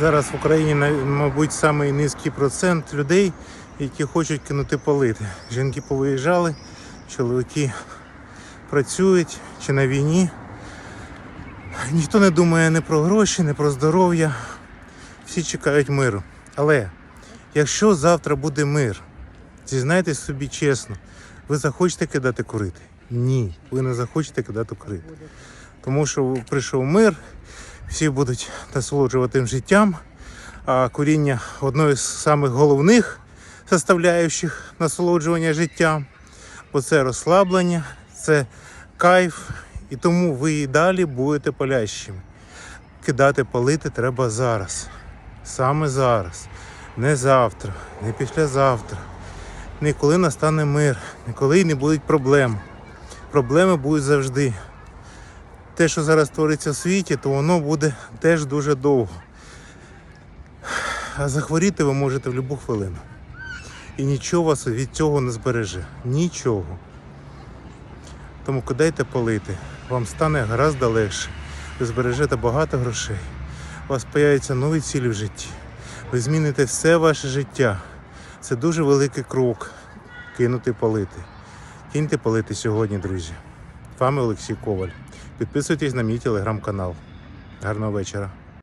Зараз в Україні, мабуть, самий низький процент людей, які хочуть кинути палити. Жінки повиїжджали, чоловіки працюють чи на війні. Ніхто не думає ні про гроші, ні про здоров'я. Всі чекають миру. Але якщо завтра буде мир, зізнайтесь собі чесно, ви захочете кидати курити? Ні, ви не захочете кидати курити. Тому що прийшов мир, всі будуть насолоджуватим життям, а куріння одною з самих головних составляючих насолоджування життям, бо це розслаблення, це кайф, і тому ви і далі будете палящими. Кидати палити треба зараз. Саме зараз. Не завтра, не післязавтра, не коли настане мир, не коли не будуть проблем. Проблеми будуть завжди. Те, що зараз твориться в світі, то воно буде теж дуже довго. А захворіти ви можете в будь-яку хвилину. І нічого вас від цього не збереже. Нічого. Тому кидайте палити. Вам стане гораздо легше. Ви збережете багато грошей. У вас появляться нові цілі в житті. Ви зміните все ваше життя. Це дуже великий крок кинути палити. Киньте палити сьогодні, друзі. Вами Олексій Коваль. Підписуйтесь на мій телеграм-канал. Гарного вечора.